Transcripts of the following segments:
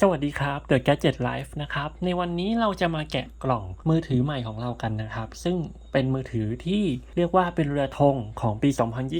สวัสดีครับ The Gadget Life นะครับ ในวันนี้เราจะมาแกะกล่องมือถือใหม่ของเรากันนะครับ ซึ่งเป็นมือถือที่เรียกว่าเป็นเรือธงของปี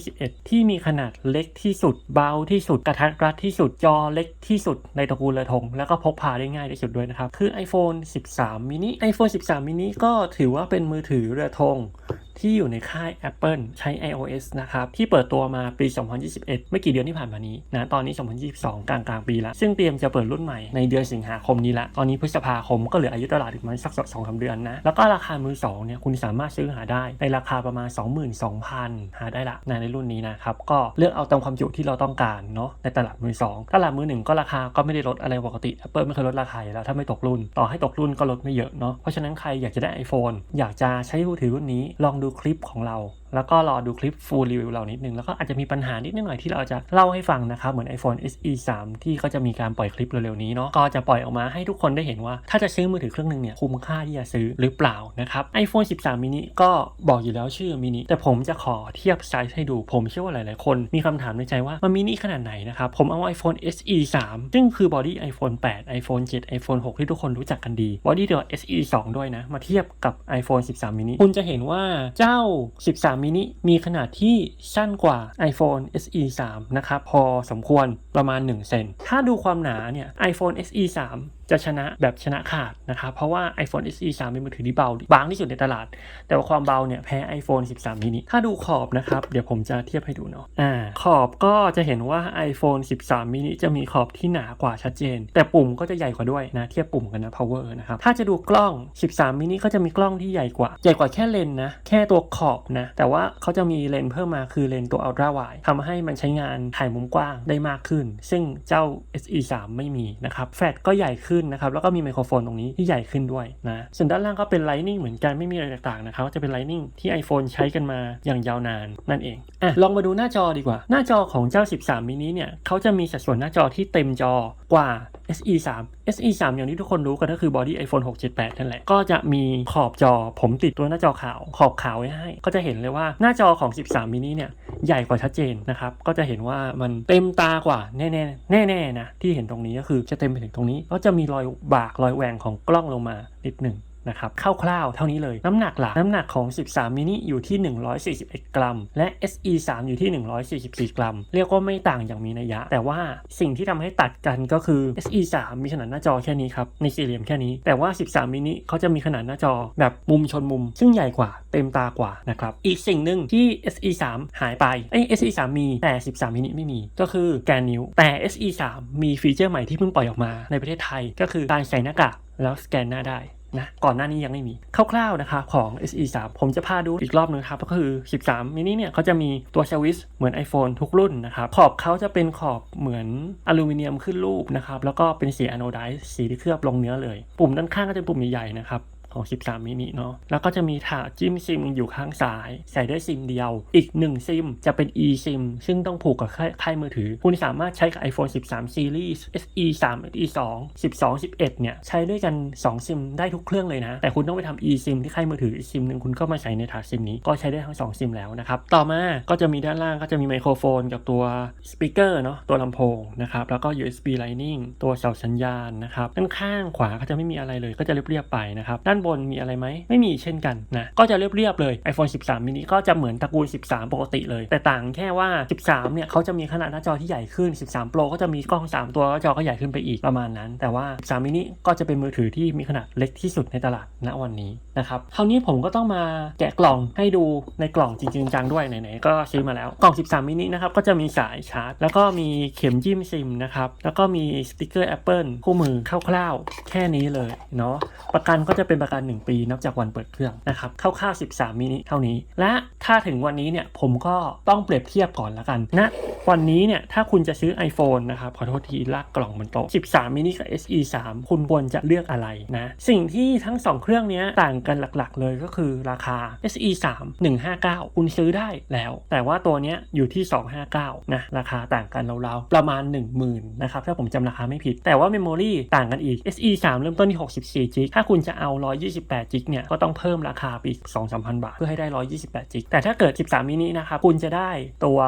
2021 ที่มีขนาดเล็กที่สุด เบาที่สุด กระทัดรัดที่สุด จอเล็กที่สุดในตระกูลเรือธง แล้วก็พกพาได้ง่ายที่สุดด้วยนะครับ คือ iPhone 13 mini iPhone 13 mini ก็ถือว่าเป็นมือถือเรือธง ที่อยู่ในค่าย Apple ใช้ iOS นะครับที่เปิดตัวมาปี 2021 ไม่กี่เดือนที่ผ่านมานี้นะตอนนี้ 2022 กลางกลางปีล้วซึ่งเตรียมจะเปิดรุ่นใหม่ในเดือนสิงหาคมนี้ละตอนนี้พฤษภาคมก็เหลืออายุตลาดอีกประมาณสักสองสามเดือนนะแล้วก็ราคามือสองเนี่ยคุณสามารถซื้อหาได้ในราคาประมาณ 22,000 หาได้ละในในรุ่นนี้นะครับก็เลือกเอาตามความจุที่เราต้องการเนาะในตลาดมือสองตลาดมือหนึ่งก็ราคาก็ไม่ได้ลดอะไรปกติ Apple ไม่เคยลดราคาแล้วถ้าไม่ตกรุ่น ต่อให้ตกรุ่นก็ลดไม่เยอะเนาะเพราะฉะนั้นใครอยากจะได้ iPhone อยากจะใช้มือถือรุ่นนี้ลองดูดูคลิปของเรา แล้วก็รอดูคลิป full review เรานิดนึง แล้วก็อาจจะมีปัญหานิดหน่อยที่เราจะเล่าให้ฟังนะครับ เหมือน iPhone SE 3 ที่เขาจะมีการปล่อยคลิปเร็วๆนี้เนาะก็จะปล่อยออกมาให้ทุกคนได้เห็นว่า ถ้าจะซื้อมือถือเครื่องหนึงเนี่ยคุ้มค่าที่จะซื้อหรือเปล่านะครับ iPhone 13 mini ก็บอกอยู่แล้วชื่อ mini แต่ผมจะขอเทียบไซส์ให้ดูผมเชื่อว่าหลายๆคน มีคำถามในใจว่ามันมินิขนาดไหนนะครับผมเอา iPhone SE 3 ซึ่งคือบอดี้ iPhone 8 iPhone 7 iPhone 6 ที่ทุกคนรู้จักกันดีบอดี้เดียว SE 2 ด้วยนะมาเทียบกับ iPhone 13 mini คุณจะเห็นว่าเจ้า 13 mini มีขนาดที่สั้นกว่า iPhone SE 3 นะครับ พอสมควรประมาณ 1 เซน ถ้าดูความหนาเนี่ย iPhone SE 3จะชนะแบบชนะขาดนะครับ เพราะว่า iPhone SE 3 เป็นมือถือที่เบาบางที่สุดในตลาด แต่ว่าความเบาเนี่ยแพ้ iPhone 13 mini ถ้าดูขอบนะครับ เดี๋ยวผมจะเทียบให้ดูเนาะอ่าขอบก็จะเห็นว่า iPhone 13 mini จะมีขอบที่หนากว่าชัดเจน แต่ปุ่มก็จะใหญ่กว่าด้วยนะ เทียบปุ่มกันนะ power นะครับ ถ้าจะดูกล้อง 13 mini ก็จะมีกล้องที่ใหญ่กว่า ใหญ่กว่าแค่เลนนะ แค่ตัวขอบนะ แต่ว่าเขาจะมีเลนเพิ่มมาคือเลนตัว ultra wide ทำให้มันใช้งานถ่ายมุมกว้างได้มากขึ้น ซึ่งเจ้า SE 3 ไม่มีนะครับแฟลชก็ใหญ่ขึ้นนะครับแล้วก็มีไมโครโฟนตรงนี้ที่ใหญ่ขึ้นด้วยนะส่วนด้านล่างก็เป็น Lightning เหมือนกันไม่มีอะไรต่างๆนะครับจะเป็น Lightning ที่ iPhone ใช้กันมาอย่างยาวนานนั่นเองอะลองมาดูหน้าจอดีกว่า หน้าจอของเจ้า 13 mini เนี่ยเขาจะมีสัดส่วนหน้าจอที่เต็มจอกว่า SE 3 SE 3อย่างที่ทุกคนรู้กันก็คือบอดี้ iPhone 6 7 8 นั่นแหละ ก็จะมีขอบจอผมติดตัวหน้าจอขาวขอบขาวไว้ให้ ก็จะเห็นเลยว่าหน้าจอของ 13 mini เนี่ย ใหญ่กว่าชัดเจนนะครับ ก็จะเห็นว่ามันเต็มตากว่า แน่ๆแน่ๆนะที่เห็นตรงนี้ก็คือจะเต็มไปถึงตรงนี้ ก็จะมีรอยบากรอยแหว่งของกล้องลงมานิดหนึ่ง นะครับคร่าวๆเท่านี้เลย น้ำหนักหลักน้ำหนักของ 13 มินิอยู่ที่ 141 กรัม และ SE 3 อยู่ที่ 144 กรัม เรียกว่าไม่ต่างอย่างมีนัยยะ แต่ว่าสิ่งที่ทำให้ตัดกันก็คือ SE 3มีขนาดหน้าจอแค่นี้ครับ ในสี่เหลี่ยมแค่นี้ แต่ว่า 13 มินิเขาจะมีขนาดหน้าจอแบบมุมชนมุม ซึ่งใหญ่กว่าเต็มตากว่านะครับ อีกสิ่งหนึ่งที่ SE 3หายไปไอ้ SE 3มีแต่ 13 มินิไม่มี ก็คือแกนนิ้ว แต่ SE 3มีฟีเจอร์ใหม่ที่เพิ่งปล่อยออกมาในประเทศไทย ก็คือการใส่หน้ากากแล้วสแกนหน้าได้ นะก่อนหน้านี้ยังไม่มีคร่าวๆนะคะของ SE 3ผมจะพาดูอีกรอบนึงครับก็คือ 13 มินิเนี่ยเขาจะมีตัวสวิตช์เหมือน iPhone ทุกรุ่นนะครับขอบเขาจะเป็นขอบเหมือนอลูมิเนียมขึ้นรูปนะครับแล้วก็เป็นสีอะโนไดซ์สีที่เคลือบลงเนื้อเลย ปุ่มด้านข้างก็จะปุ่มใหญ่ๆนะครับ ของ13มินิเนาะแล้วก็จะมีถาดจิ้มซิมอยู่ข้างซ้าย ใส่ได้ซิมเดียว อีก 1 ซิมจะเป็น eSIM ซึ่งต้องผูกกับค่ายายมือถือ คุณสามารถใช้กับ iPhone 13 Series SE 3 SE 2 12 11 เนี่ย ใช้ด้วยกัน 2 ซิมได้ทุกเครื่องเลยนะ แต่คุณต้องไปทำ eSIM ที่ค่ายมือถืออีกซิมหนึ่งคุณก็มาใช้ในถาดซิมนี้ก็ใช้ได้ทั้ง 2 ซิมแล้วนะครับ ต่อมาก็จะมีด้านล่างก็จะมีไมโครโฟนกับตัวสปีกเกอร์เนาะตัวลำโพงนะครับแล้วก็ USB Lightning ตัวเสาสัญญาณนะครับด้านข้างขวาก็จะไม่มีอะไรเลยก็จะเรียบๆไปนะครับด้านบนมีอะไรไหม ไม่มีเช่นกันนะ ก็จะเรียบๆเลย iPhone 13 mini ก็จะเหมือนตระกูล 13 ปกติเลย แต่ต่างแค่ว่า 13 เนี่ยเขาจะมีขนาดหน้าจอที่ใหญ่ขึ้น 13 Pro ก็จะมีกล้อง 3 ตัวแล้วจอก็ใหญ่ขึ้นไปอีกประมาณนั้น แต่ว่า 13 mini ก็จะเป็นมือถือที่มีขนาดเล็กที่สุดในตลาดณวันนี้นะครับคราวนี้ผมก็ต้องมาแกะกล่องให้ดูในกล่องจริงๆจังด้วยไหนๆก็ซื้อมาแล้วกล่อง 13 mini นะครับก็จะมีสายชาร์จ แล้วก็มีเข็มจิ้มซิมนะครับแล้วก็มีสติกเกอร์ Apple คู่มือคร่าวๆ แค่นี้เลยเนาะประกันก็จะเป็นประกัน1 ปีนับจากวันเปิดเครื่องนะครับคร่าวๆ13 มินิเท่านี้ และถ้าถึงวันนี้เนี่ยผมก็ต้องเปรียบเทียบก่อนละกันนะวันนี้เนี่ยถ้าคุณจะซื้อ iPhone นะครับขอโทษทีลากกล่องบนโต๊ะ13 มินิกับ SE 3คุณควรจะเลือกอะไรนะสิ่งที่ทั้ง 2 เครื่องเนี้ยต่างกันหลักๆ เลยก็คือราคา SE 3 159 คุณซื้อได้แล้ว แต่ว่าตัวเนี้ยอยู่ที่ 259นะราคาต่างกันราวๆประมาณ 10,000นะครับถ้าผมจำราคาไม่ผิด แต่ว่าเมมโมรี่ต่างกันอีก SE 3เริ่มต้นที่64 g ถ้าคุณจะเอา128 128จิกเนี่ยก็ต้องเพิ่มราคาไปอีก2-3,000 บาท เพื่อให้ได้ 128จิกแต่ถ้าเกิด 13มินินะครับคุณจะได้ตัว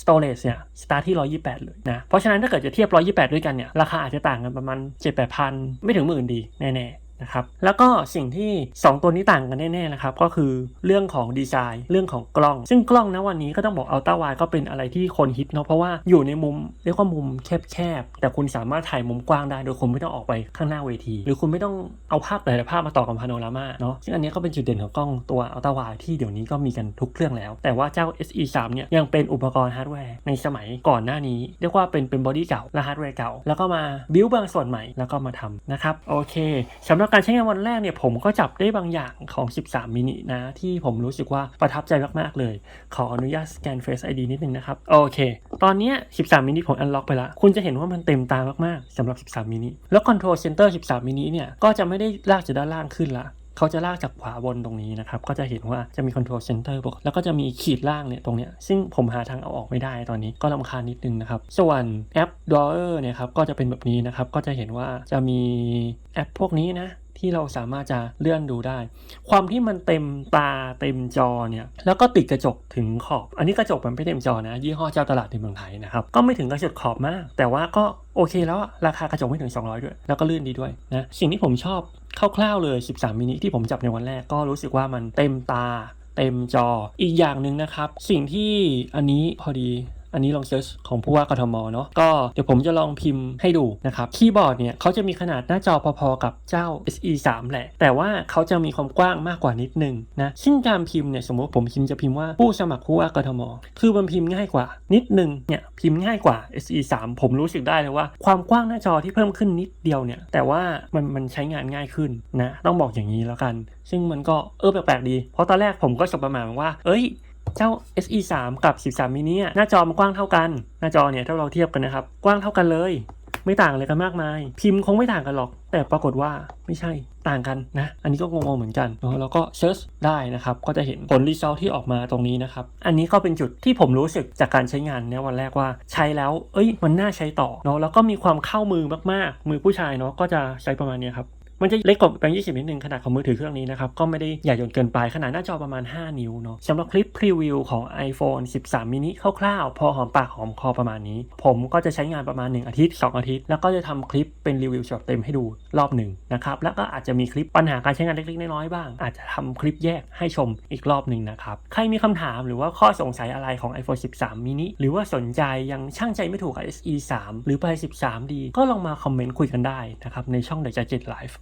storage เนี่ยสตาร์ทที่ 128 เลยนะเพราะฉะนั้นถ้าเกิดจะเทียบ 128 ด้วยกันเนี่ยราคาอาจจะต่างกันประมาณ7-8พันไม่ถึงหมื่นดีแน่ๆ นะครับแล้วก็สิ่งที่ 2 ตัวนี้ต่างกันแน่ๆนะครับก็คือเรื่องของดีไซน์เรื่องของกล้อง ซึ่งกล้องนะวันนี้ก็ต้องบอกอัลต้าไวก็เป็นอะไรที่คนฮิตเนาะเพราะว่าอยู่ในมุมเรียกว่ามุมแคบๆแต่คุณสามารถถ่ายมุมกว้างได้โดยคุณไม่ต้องออกไปข้างหน้าเวที หรือคุณไม่ต้องเอาภาพหลายๆภาพมาต่อกับพาโนรามาเนาะซึ่งอันนี้ก็เป็นจุดเด่นของกล้องตัวอัลต้าไวที่เดี๋ยวนี้ก็มีกันทุกเครื่องแล้ว แต่ว่าเจ้า SE3 เนี่ยยังเป็นอุปกรณ์ฮาร์ดแวร์ในสมัยก่อนหน้านี้ เรียกว่าเป็นเป็นบอดี้เก่าและฮาร์ดแวร์เก่าแล้วก็มาบิวบางส่วนใหม่แล้วก็มาทำนะครับโอเคสำหรับการใช้งานวันแรกเนี่ยผมก็จับได้บางอย่างของ 13 มินินะ ที่ผมรู้สึกว่าประทับใจมาก ๆ เลย ขออนุญาตสแกน Face ID นิดนึงนะครับ โอเค ตอนนี้ 13 มินิผมอันล็อกไปแล้วคุณจะเห็นว่ามันเต็มตามาก ๆสำหรับ 13 มินิแล้ว Control Center 13 มินิเนี่ย ก็จะไม่ได้ลากจากด้านล่างขึ้นละ เขาจะลากจากขวาบนตรงนี้นะครับ ก็จะเห็นว่าจะมี control center ปกแล้วก็จะมีขีดล่างเนี่ยตรงเนี้ย ซึ่งผมหาทางเอาออกไม่ได้ตอนนี้ก็ลำคาญนิดนึงนะครับ ส่วนแอป drawer เนี่ยครับ ก็จะเป็นแบบนี้นะครับ ก็จะเห็นว่าจะมีแอปพวกนี้นะ ที่เราสามารถจะเลื่อนดูได้ ความที่มันเต็มตาเต็มจอเนี่ยแล้วก็ติดกระจกถึงขอบ อันนี้กระจกมันไม่เต็มจอนะ ยี่ห้อเจ้าตลาดในเมืองไทยนะครับก็ไม่ถึงกระจกขอบมาก แต่ว่าก็โอเคแล้วราคากระจกไม่ถึง 200 ด้วย แล้วก็ลื่นดีด้วยนะสิ่งที่ผมชอบคร่าวๆเลย 13 มินิที่ผมจับในวันแรกก็รู้สึกว่ามันเต็มตาเต็มจออีกอย่างหนึ่งนะครับ สิ่งที่อันนี้พอดี อันนี้ลองเซิร์ชของผู้ว่ากทมเนาะก็เดี๋ยวผมจะลองพิมพ์ให้ดูนะครับคีย์บอร์ดเนี่ยเขาจะมีขนาดหน้าจอพอๆกับเจ้า SE 3แหละ แต่ว่าเขาจะมีความกว้างมากกว่านิดนึงนะซึ่งการพิมพ์เนี่ยสมมติผมพิมพ์จะพิมพ์ว่าผู้สมัครผู้ว่ากทม คือมันพิมพ์ง่ายกว่า นิดนึงเนี่ยพิมพ์ง่ายกว่า SE 3ผมรู้สึกได้เลยว่าความกว้างหน้าจอที่เพิ่มขึ้นนิดเดียวเนี่ยแต่ว่ามันมันใช้งานง่ายขึ้นนะต้องบอกอย่างนี้แล้วกัน ซึ่งมันก็เออแปลกๆดี เพราะตอนแรกผมก็สบประมาณว่า เอ้ย เจ้า SE 3กับ 13มินิหน้าจอมันกว้างเท่ากัน หน้าจอเนี่ยถ้าเราเทียบกันนะครับ กว้างเท่ากันเลย ไม่ต่างอะไรกันมากมาย พิมพ์คงไม่ต่างกันหรอก แต่ปรากฏว่าไม่ใช่ต่างกันนะ อันนี้ก็งงๆเหมือนกันแล้วก็เซิร์ชได้นะครับ ก็จะเห็นผลรีซอลที่ออกมาตรงนี้นะครับ อันนี้ก็เป็นจุดที่ผมรู้สึกจากการใช้งานเนี่ยวันแรกว่าใช้แล้ว เอ้ย มันน่าใช้ต่อเนาะ แล้วก็มีความเข้ามือมากๆ มือผู้ชายเนาะ ก็จะใช้ประมาณนี้ครับ มันจะเล็กกว่าแบงค์ยี่สิบนิดนึงขนาดของมือถือเครื่องนี้นะครับ ก็ไม่ได้ใหญ่จนเกินไปขนาดหน้าจอประมาณ 5 นิ้วเนาะสำหรับคลิปพรีวิวของ iPhone 13 mini คร่าวๆ พอหอมปากหอมคอประมาณนี้ ผมก็จะใช้งานประมาณ 1 อาทิตย์ 2 อาทิตย์ แล้วก็จะทำคลิปเป็นรีวิวฉบับเต็มให้ดูรอบหนึ่งนะครับแล้วก็อาจจะมีคลิปปัญหาการใช้งานเล็กๆน้อยๆบ้าง อาจจะทำคลิปแยกให้ชมอีกรอบหนึ่งนะครับใครมีคำถามหรือว่าข้อสงสัยอะไรของ iPhone 13 mini หรือว่าสนใจยังช่างใจไม่ถูกกับ SE 3หรือไป 13ดีก็ลองมาคอมเมนต์คุยกันได้นะครับในช่องเดอ